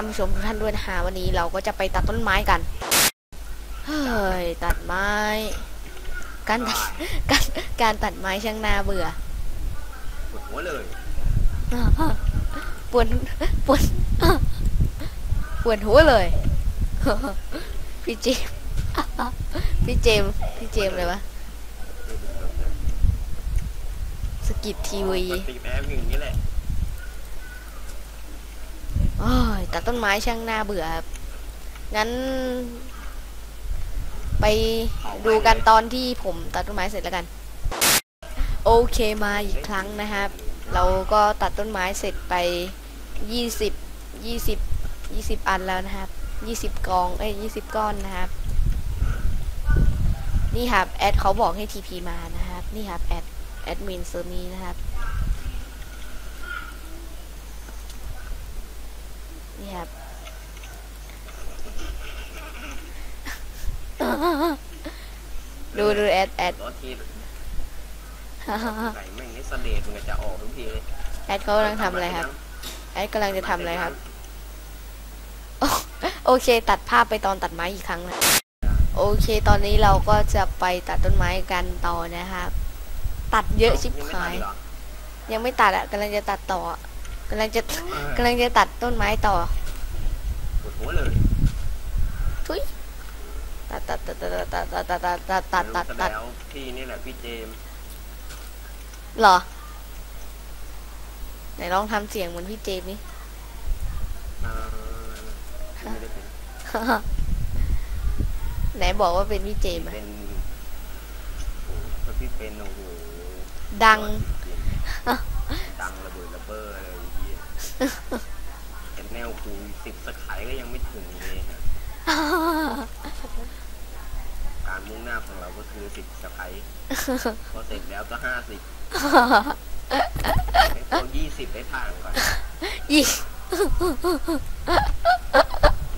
วัสดีท่านผู้ชมทุกท่านด้วยนะฮะวันนี้เราก็จะไปตัดต้นไม้กัน เฮ้ย ตัดไม้ การตัดการการตัดไม้ช่างน่าเบื่อ ปวดหัวเลยปวดปวดปวดหัวเลย พี่เจมส์พี่เจมส์พี่เจมส์เลยวะสกิดทีวีปกติแอปอย่างนี้แหละ โอ้ยตัดต้นไม้ช่างน่าเบื่อครับ งั้น ไปดูกันตอนที่ผมตัดต้นไม้เสร็จแล้วกัน โอเคมาอีกครั้งนะครับ เราก็ตัดต้นไม้เสร็จไปยี่สิบยี่สิบยี่สิบอันแล้วนะครับยี่สิบกอง เอ้ยยี่สิบก้อนนะครับ นี่ครับ แอดเขาบอกให้ทีพีมานะครับ นี่ครับ แอด แอดมินเซอร์นี้นะครับ นี่ครับดูดูแอดแอดรถที่ใส่แม่งนี่เสด็จมันก็จะออกทุกทีเลยแอดเขากำลังทำอะไรครับ แอดกำลังจะทำอะไรครับ โอเค ตัดภาพไปตอนตัดไม้อีกครั้งนะโอเค ตอนนี้เราก็จะไปตัดต้นไม้กันต่อนะครับ ตัดเยอะชิบหาย ยังไม่ตัดอะกำลังจะตัดต่ออะกำลังจะกำลังจะตัดต้นไม้ต่อปวด หัวเลยทุยตัดตัดตัดตัดตัดตัดตัดตัดตัดตัดตัดตัดแล้วพี่นี่แหละพี่เจมส์เหรอ ไหนลองทำเสียงเหมือนพี่เจมส์นี่อ่าไม่ได้เป็นไหนบอกว่าเป็นพี่เจมส์อะเป็นโอ้โหถ้าพี่เป็นโอ้โหดังดังระเบิดระเบ้ออะไรอย่างเงี้ย แต่แนวกูสิบสไครก็ยังไม่ถึงเลยฮะการมุ่งหน้าของเราก็คือสิบสไครพอเสร็จแล้วก็ห้าสิบให้ตัวยี่สิบได้ผ่านก่อนยี่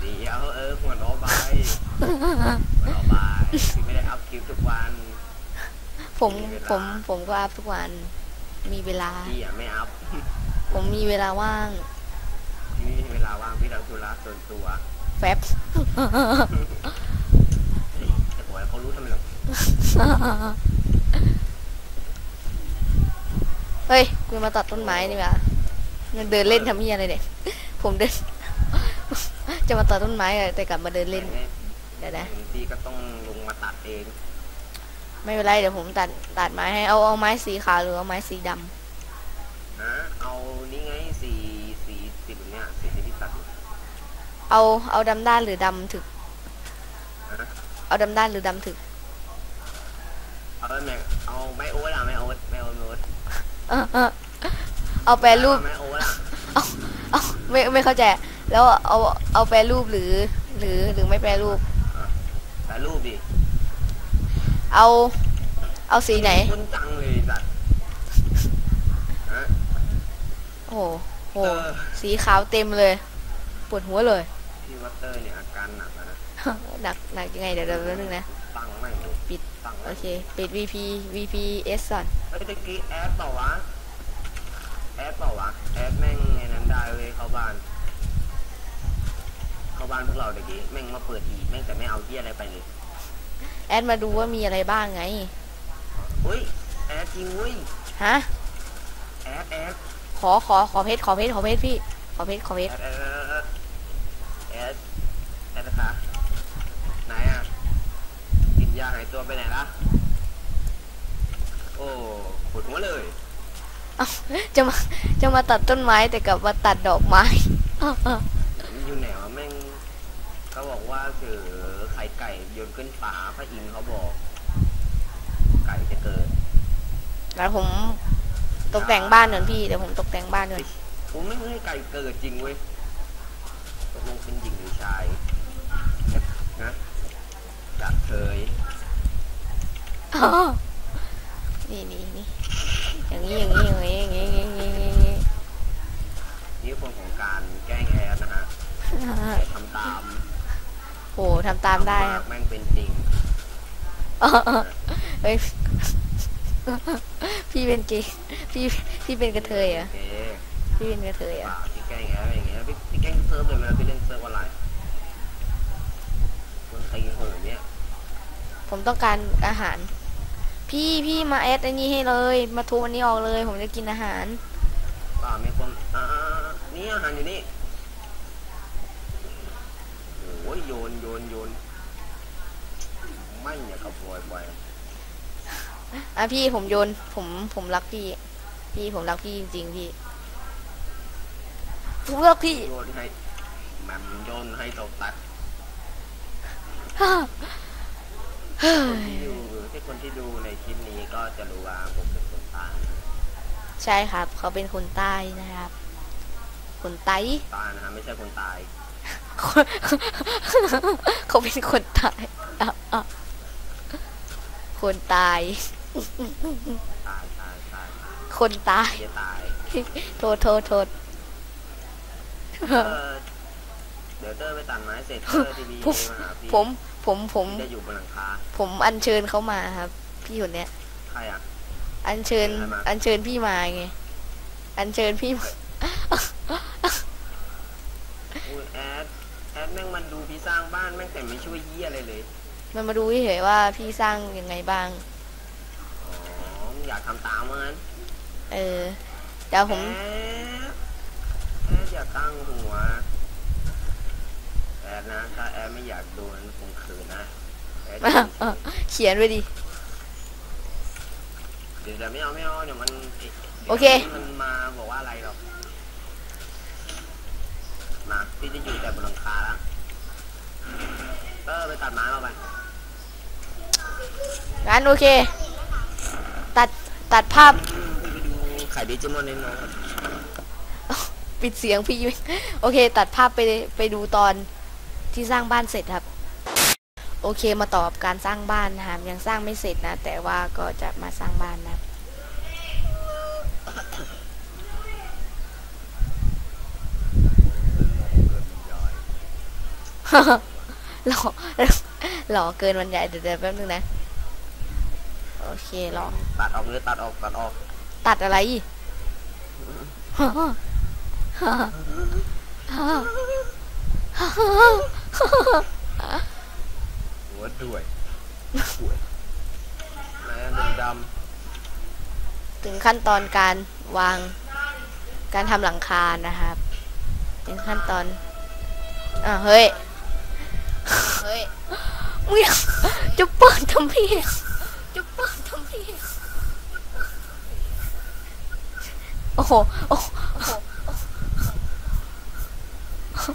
เดี๋ยวเออหัวล้อบายหัวล้อบายคือไม่ได้อัพคลิปทุกวัน ผมผมผมก็อัพทุกวัน มีเวลาพี่อะไม่อัพผมมีเวลาว่าง พี่ไม่มีเวลาว่างพี่ทำธุระส่วนตัวแฟบ แต่บอกให้เขารู้ทำไมหรอกเฮ้ยกูมาตัดต้นไม้นี่หว่ายังเดินเล่นทำเฮียอะไรเนี่ย ผมเดิน จะมาตัดต้นไม้อะแต่กลับมาเดินเล่น เดี๋ยวนะ พี่ก็ต้องลงมาตัดเอง ไม่เป็นไรเดี๋ยวผมตัดตัดไม้ให้ เอาเอาไม้สีขาวหรือเอาไม้สีดำ นะเอานี่ไงสีสีสีแบบเนี้ยสีที่พี่ตัดอยู่ เอาเอาดำด้านหรือดำถึกนะเอาดำด้านหรือดำถึก เอาแม่งเอาไม่โอ๊ตอะไม่โอ๊ตไม่โอ๊ตไม่โอ๊ตเออเออเอาแปรรูป ไม่โอ๊ตอะเอาไม่ไม่เข้าใจ แล้วเอาเอาแปรรูปหรือ หรือหรือไม่แปรรูป แต่รูปดิเอา เอาสีไหน คุณจังเลยสัตว์ฮะโอ้โหโหเออสีขาวเต็มเลย ปวดหัวเลย พี่วัตเตอร์เนี่ยอาการหนักแล้วนะหนักหนักยังไงเดี๋ยวเดี๋ยวแป๊บนึงนะ ตั้งแม่งเลยปิด ตั้งโอแม่งเค ปิด VP VPS ก่อนเฮ้ยตะกี้แอดเปล่าวะ แอดเปล่าวะ แอดแม่งไอ้นั้นได้เว้ยเข้าบ้าน เข้าบ้านพวกเราตะกี้แม่งมาเปิดอีกแม่งแต่ไม่เอาเที่ยอะไรไปเลย แอดมาดูว่ามีอะไรบ้างไงเฮ้ย แอดจริงเว้ย ฮะ แอดแอดขอขอขอเพชรขอเพชรขอเพชรพี่ ขอเพชรขอเพแอชรดแอดแอดแอด แอดนะคะไหนอะกินยาหายตัวไปไหนละโอ้ปวดหัวเลยเอ้าจะมาจะมาตัดต้นไม้แต่กลับมาตัดดอกไม้มันอยู่ไหนวะแม่งเขาบอกว่าเสือไข่ไก่โยนขึ้นฟ้าพระอินทร์เขาบอก ไก่จะเกิดแล้วผมตกแต่งบ้านก่อนพี่เดี๋ยวผมตกแต่งบ้านก่อน ผมไม่ให้ไก่เกิดจริงเว้ยต กลงเป็นหญิงหรือชายนะจากเคยอ๋อนี่นี่นี่อย่างนี้อย่างนี้อย่างนี้อย่างนี้อย่างนี้อย่างนี้อย่างนี้นี่ผลของการแกล้งแอร์นะฮะแต่ทำตามโหทำตามได้ครับแม่งเป็นจริงอ๋อเฮ้ยพี่เป็นเกย์พี่พี่เป็นกระเทยเหรอะโอเคพี่เป็นกระเทยเหรเปอะล่าที่แกล้งแอร์อย่างเงี้ยพี่ ล่นเซิร์ฟเลยเวลาไปเล่นเซิร์ฟออนไลน์คนใครโหดเนี่ผมต้องการอาหาร พี่พี่มาแอดอันนี้ให้เลย มาทูวันนี้ออกเลย ผมจะกินอาหารป่าไม่คนอ่านี่อาหารอยู่นี่โอ้ยโยนโยนโยนไม่อย่ากับลอยไปอะพี่ผมโยน ผมผมรักพี่ พี่ผมรักพี่จริงๆพี่ ผมรักพี่โยนให้แหมมโยนให้ตกตัดเฮ้คนยที่ดูที่คนที่ดูในคลิปนี้ก็จะรู้ว่าผมเป็นคนใตายใช่ครับ เขาเป็นคนใต้นะครับ คนไต้ตายนะฮะไม่ใช่คนตาย เขาเป็นคนตายอะอะคนตาย ตายตายตายคนตาย จะตาย โทษโทษโทษ เออเดี๋ยวเตอร์ไปตัดไม้เสร็จเตอร์ทีวีผมมาหาพี่ผมผมผมที่จะอยู่บนหลังคาผมอัญเชิญเขามาครับ พี่คนเนี้ย ใครอะ อัญเชิญเชิญใครมาอัญเชิญพี่มาไง อัญเชิญพี่มาอุ้ยแอดแอดแม่งมันดูพี่สร้างบ้านแม่งแต่ไม่ช่วยเยี่ยอะไรเลย มันมาดูเฉยๆว่าพี่สร้างยังไงบ้าง อ๋อ อยากทำตามว่างั้นเออ เดี๋ยวผม แอดแอดอย่า ตั้งหัว แอดนะ ถ้าแอดไม่อยากโดนคงขืนนะแอดจะเขียนไว้ดิ เดี๋ยวเดี๋ยวไม่เอาไม่เอาเดี๋ยวมันดี๋ยวโอเค มันมาบอกว่าอะไรหรอก มาพี่จะอยู่แต่บนหลังคาแล้วเตอร์ไปตัดไม้มาไปงั้นโอเค ตัดตัดภาพอืมพี่ไปดูไข่ดิจิมอนในน้อง ปิดเสียงพี่ โอเค ตัดภาพไปไปดูตอนที่สร้างบ้านเสร็จครับ โอเคมาต่อกับการสร้างบ้านนะครับยังสร้างไม่เสร็จนะ แต่ว่าก็จะมาสร้างบ้านนะครับหล่อหล่อเกินบรรยายเดี๋ยวเดี๋ยวแป๊บนึงนะโอเคหล่อตัดออกเลยตัดออกตัดออก ตัดอะไร หัวด้วยหัวแม่ดำถึงขั้นตอนการวางการทำหลังคานะครับ ถึงขั้นตอน อ่าเฮ้ย เฮ้ยมึงจะเปิดทำไมจะเปิดทำไมโอ้โหโอ้โห พี่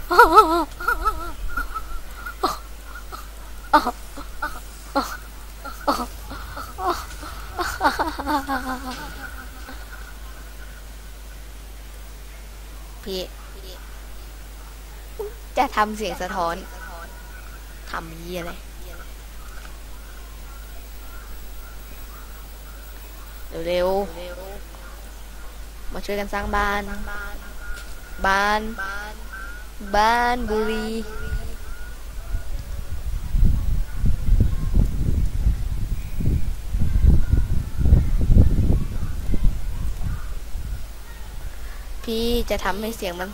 จะทำเสียงสะท้อนทำยี่อะไรเร็วๆมาช่วยกันสร้างบ้าน บ้าน บ้านบุรีพี่จะทำให้เสียงมัน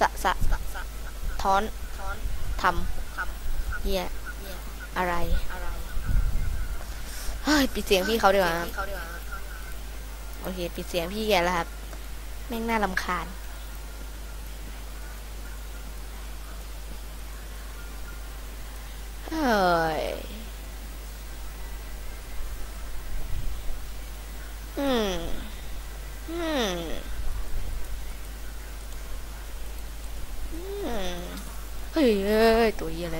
สะสะท้อนทำเฮียอะไรเฮ้ยปิดเสียงพี่เขาดีกว่าโอเคปิดเสียงพี่แกแล้วครับ แม่งน่ารำคาญ เฮ้ยอืมอืมอืมเฮ้ยเอ้ยตัวเหี้ยอะไร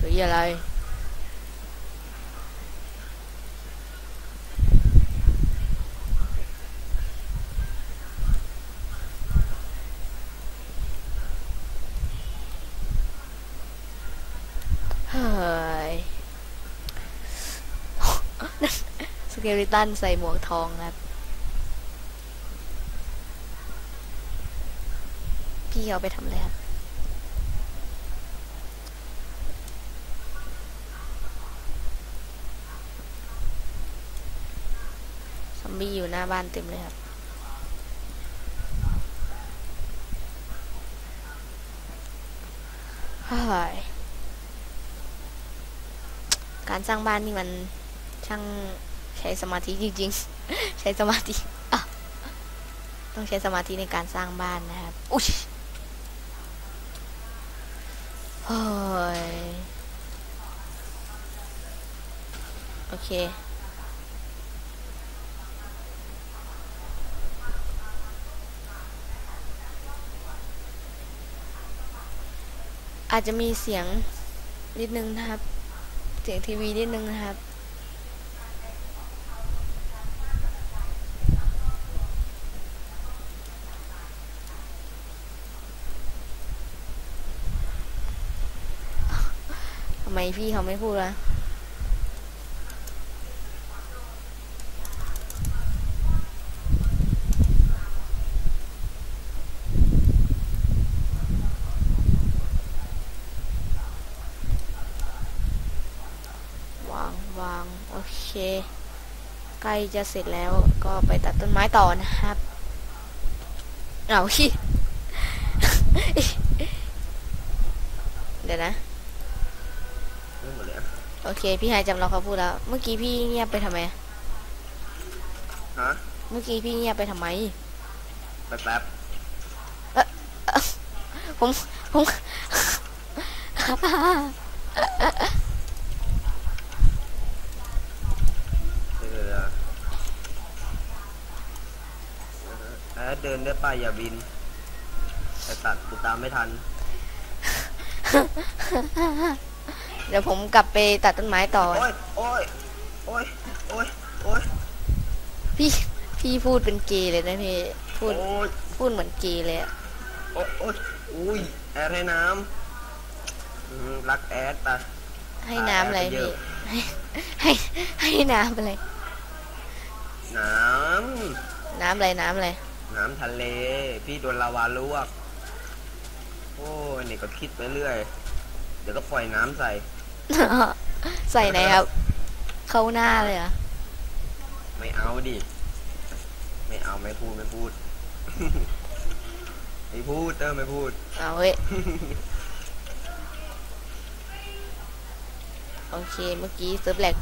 ตัวเหี้ยอะไร เฮ้ย สเกลิตันใส่หมวกทองครับ พี่เอาไปทำอะไรครับซอมบี้อยู่หน้าบ้านเต็มเลยครับเฮ้ยการสร้างบ้านนี่มัน ช่างใช้สมาธิจริงๆ ใช้สมาธิต้องใช้สมาธิในการสร้างบ้านนะครับอุ้ยโอ้ยโอเคอาจจะมีเสียงนิดนึงนะครับ เสียงทีวีนิดนึงนะครับ ทำไม พี่เขาไม่พูดละวางวางโอเค ใกล้จะเสร็จแล้วก็ไปตัดต้นไม้ต่อนะครับเอาขี้เดี๋ยวนะ ไม่หมดเลยอะ โอเค พี่หายจำเราเขาพูดแล้ว เมื่อกี้พี่เงียบไปทำไม ฮะเมื่อกี้พี่เงียบไปทำไม แป๊บผมผมๆเออแอดเดินได้ป่ะอย่าบินแต่ตัดกูตามไม่ทัน เดี๋ยวผมกลับไปตัดต้นไม้ต่อ โอ้ยโอ้ยโอ้ยโอ้ยโอ้ยพี่พี่พูดเป็นเกย์เลยนะพี่พูดโอ้ยพูดเหมือนเกย์เลยอะโอ้ยโอ้ยอุ้ยแอดให้น้ำอืมรักแอดปะให้น้ำอะไรอ่าไปเยพี่อะให้ให้ให้น้ำอะไรน้น้ำอะไรน้ำอะไรำน้ำทะเล พี่โดนลาวาลวก โอ้ยนี่ก็คิดไปเรื่อย เดี๋ยวก็ปล่อยน้ำใส่ ใส่ไหนครับ เข้าหน้าเลยเหรอะไม่เอาดิ ไม่เอาไม่พูดไม่พูด ไม่พูดเตอร์ไม่พูด เอาเว้ย โอเคเมื่อกี้เซิร์ฟแหลก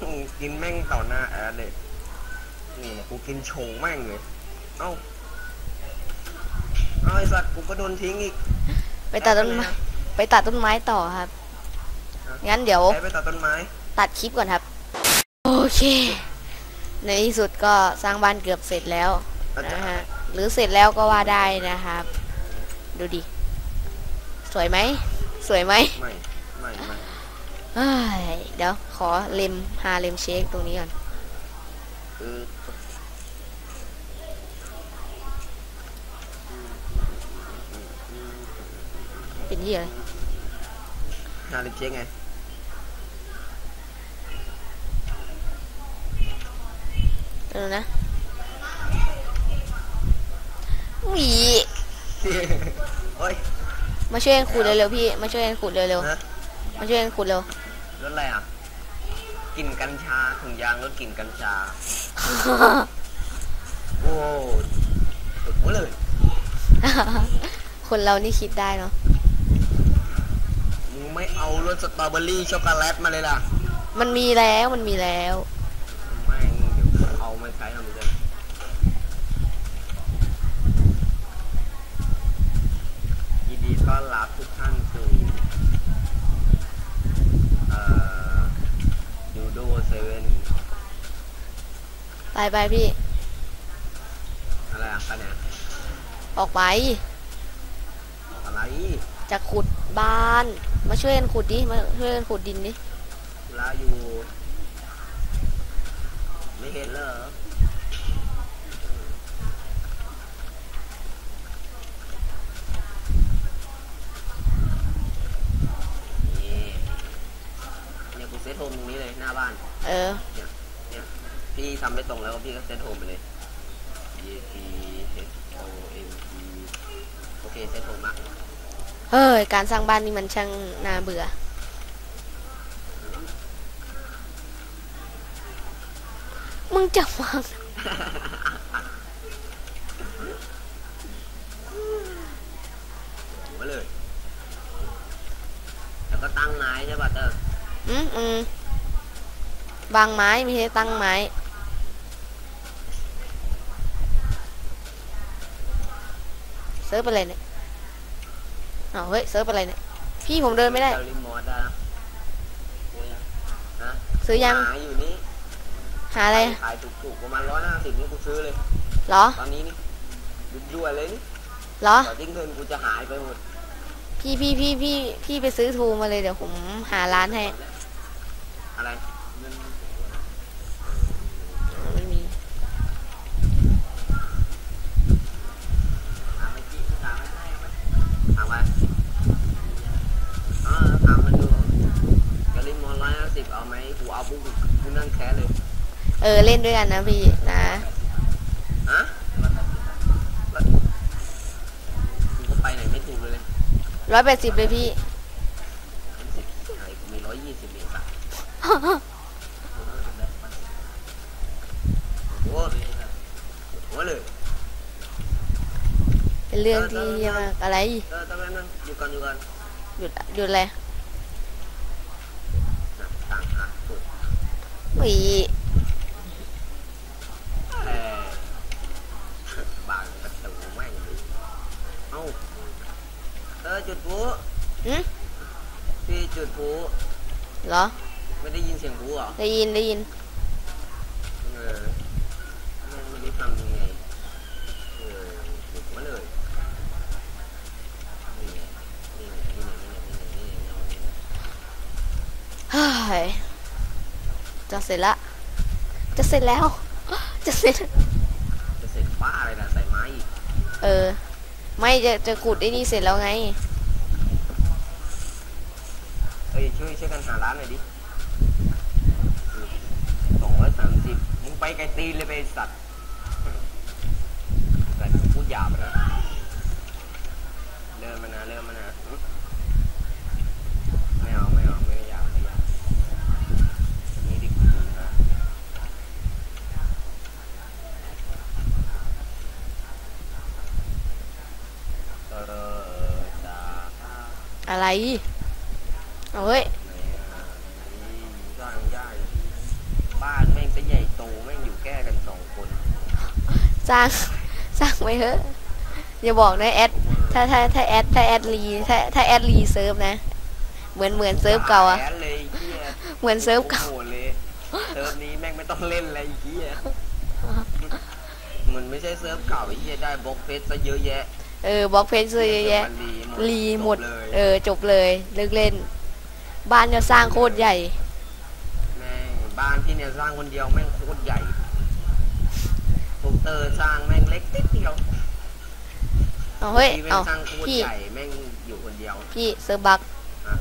อืมกินแม่งต่อหน้าแอดเลยนี่กูกินโชว์แม่งเลย เอ้า เอาไอ้สัตว์กูก็โดนทิ้งอีกไปตัดต้นไม้ไปตัดต้นไม้ต่อครับ งั้นเดี๋ยวแอดไปตัดต้นไม้ ตัดคลิปก่อนครับ โอเค ในที่สุดก็สร้างบ้านเกือบเสร็จแล้วนะฮะ หรือเสร็จแล้วก็ว่าได้นะครับ ดูดิ สวยไหม สวยไหมไม่ ไม่ไม่เอ้ยเดี๋ยวขอเลมหาเลมเช็คตรงนี้ก่อน เออเป็นที่อะไรหาลิปเช็คไงเออนะหวีโอ้ยมาช่วยกันขุดเร็วๆพี่ มาช่วยกันขุดเร็วนะๆมาช่วยกันขุดเร็ว รถอะไรอะกลิ่นกัญชาถุงยางรถกลิ่นกัญชา โอ้สุดหัวเลย คนเรานี่คิดได้เนาะมึง ไม่เอารสสตรอเบอรี่ช็อกโกแลตมาเลยล่ะมันมีแล้วมันมีแล้ว ไม่งเดี๋ยวเอามาใช้ทำเลยยินดีต้อนรับทุกท่านสู่เอ่อยูโดเซเว่นไปไปพี่ อะไรอะกันเนี่ยออกไปอะไร จะขุด บ้าน มาช่วยกันขุดดิ มาช่วยกันขุดดินดิ ลาอยู่ ไม่เห็นเหรอนี่เนี่ยกูเซตโฮมตรงนี้เลยหน้าบ้าน เออ เนี่ยพี่ทำไม่ตรงแล้วก็พี่ก็เซตโฮมไปเลย E P H O M E โอเคเซตโฮมมา เอ้ย การสร้างบ้านนี่มันช่างน่าเบื่อ มึงจะวางมาเลย แล้วก็ตั้งไม้ใช่ป่ะเตอร์อืมอืมวางไม้ไม่ใช่ตั้งไม้เซิร์ฟไปเลยเนี่ย อ้าวเฮ้ยเซิร์ฟอะไรเนี่ย พี่ผมเดินไม่ได้เจ้าลิมอสอะนะซื้อยัง หาอยู่นี่หาอะไรขายถูกๆประมาณร้อยห้าสิบนี่กูซื้อเลย เหรอตอนนี้นี่ด่วนๆเลยนี่เหรอ ต่อที่เงินกูจะหายไปหมดพี่พี่พี่พี่พี่ไปซื้อทูมาเลยเดี๋ยวผมหาร้านให้ อะไร ไม่มี ถามไปจีถามไปถามไปอ๋อถามมันดูกะลิมอนร้อยห้าสิบเอาไหมกูเอาปุ๊บกูนั่งแคสเลย เออเล่นด้วยกันนะพี่นะฮะแล้วกูก็ไปไหนไม่ถูกเลยเลยร้อยแปดสิบเลยพี่สิบอะไรกูมีร้อยยี่สิบเองสักโอ้โหหัวเลยเป็นเรื่องที่เยี่ยมากอะไรเออตอนนั้นนั่นอยู่กันอยู่กันหยุดหยุดอะไรนะต่างหากถูกอุ้ย หรอ ไม่ได้ยินเสียงกูเหรอได้ยินได้ยิน เออไม่ได้ทำยังไงเออถูมาเลยเฮ้ยจะเสร็จละ จะเสร็จแล้ว จะเสร็จ จะเสร็จป้าอะไรนะใส่ไม้อีก เออ ไม่จะจะขุดไอ้นี่เสร็จแล้วไง ช่วยช่วยกันหาร้านหน่อยดิสองร้อยสามสิบมึงไปไกลตีนเลยไปสัตว์แต่พูดหยาบนะ เริ่มมานะเริ่มมานะไม่เอาไม่เอาไม่หยาบไม่หยาบนี่ดิคุณนะเอออะไรเอาเฮ้ย ไหนอะนี่สร้างยากบ้านแม่งจะใหญ่โตแม่งอยู่แก้กันสองคน สร้างสร้างไว้เถอะอย่าบอกนะแอดถ้าถ้าถ้าแอดถ้าแอดรีถ้าถ้าแอดรีเซิร์ฟนะ เหมือนเหมือนเซิร์ฟเก่าอะแอนเลยไอ้เหี้ยเหมือนเซิร์ฟเก่า โอ้โหเลยเซิร์ฟนี้แม่งไม่ต้องเล่นอะไรไอ้เหี้ยมันไม่ใช่เซิร์ฟเก่าไอ้เหี้ยได้บล็อกเฟสซะเยอะแยะเออบล็อกเพจซื้อเยอะแยะมันรีหมดจบเลยเออจบเลยเลิกเล่น บ้านจะสร้างโคตรใหญ่ แม่งบ้านพี่เนี่ยสร้างคนเดียวแม่งโคตรใหญ่โปส เตอร์สร้างแม่งเล็กนิดเดียวเอาเฮ้ยพี่แม่เอางสร้างโคตรพี่ใหญ่แม่งอยู่คนเดียวพี่เซิร์ฟบักฮะ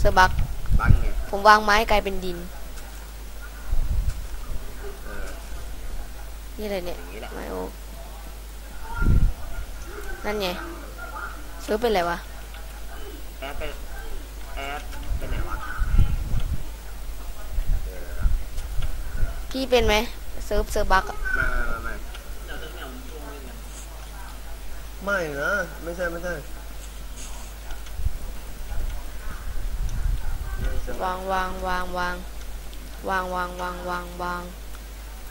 เซิร์ฟบักบ้านไงผมวางไม้กลายเป็นดิน เออนี่อะไรอเนี่ยย่างนี้แหละไมโอนั่นไงเซิร์ฟเป็นอะไรวะ แอดไปแอดไปไหนวะเออพี่เป็นไหมเซิร์ฟเซิร์ฟบักอะไม่ไม่ ไม่นะ ไม่ใช่ไม่ใช่วางวางวางวางวางวางวางวางวาง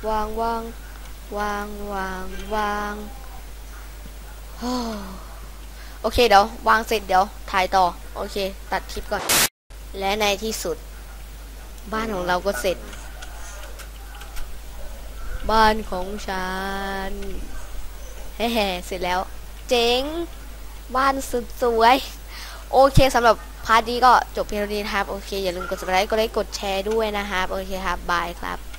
วางวางวางวางวางโอเคเดี๋ยววางเสร็จเดี๋ยวถ่ายต่อ โอเค ตัดคลิปก่อน และในที่สุด บ้านของเราก็เสร็จ บ้านของฉันแฮ่เสร็จแล้ว เจ๋งบ้านสุดสวย โอเคสำหรับพาร์ทนี้ก็จบเพียงเท่านี้นะครับ โอเค อย่าลืมกดสมัครกดไลค์กดแชร์ด้วยนะครับ โอเคครับ บายครับ